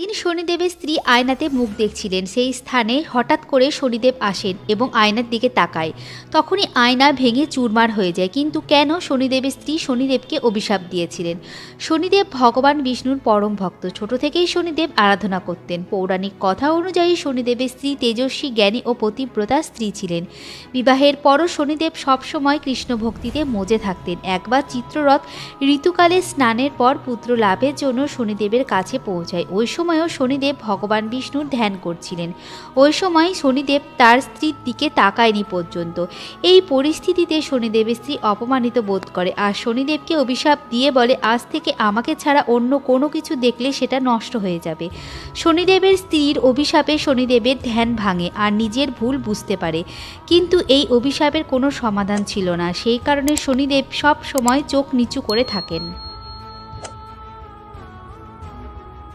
একদিন শনিদেবের স্ত্রী আয়নাতে মুখ দেখছিলেন। সেই স্থানে হঠাৎ করে শনিদেব আসেন এবং আয়নার দিকে তাকায়। তখনই আয়না ভেঙে চুরমার হয়ে যায়। কিন্তু কেন শনিদেবের স্ত্রী শনিদেবকে অভিশাপ দিয়েছিলেন? শনিদেব ভগবান বিষ্ণুর পরম ভক্ত। ছোট থেকেই শনিদেব আরাধনা করতেন। পৌরাণিক কথা অনুযায়ী শনিদেবের স্ত্রী তেজস্বী, জ্ঞানী ও পতিব্রতা স্ত্রী ছিলেন। বিবাহের পরও শনিদেব সবসময় কৃষ্ণ ভক্তিতে মজে থাকতেন। একবার চিত্ররথ ঋতুকালে স্নানের পর পুত্র লাভের জন্য শনিদেবের কাছে পৌঁছায়। ওই সময়ও শনিদেব ভগবান বিষ্ণুর ধ্যান করছিলেন। ওই সময় শনিদেব তার স্ত্রীর দিকে তাকায়নি পর্যন্ত। এই পরিস্থিতিতে শনিদেবের স্ত্রী অপমানিত বোধ করে আর শনিদেবকে অভিশাপ দিয়ে বলে, আজ থেকে আমাকে ছাড়া অন্য কোনো কিছু দেখলে সেটা নষ্ট হয়ে যাবে। শনিদেবের স্ত্রীর অভিশাপে শনিদেবের ধ্যান ভাঙে আর নিজের ভুল বুঝতে পারে। কিন্তু এই অভিশাপের কোনো সমাধান ছিল না। সেই কারণে শনিদেব সব সময় চোখ নিচু করে থাকেন।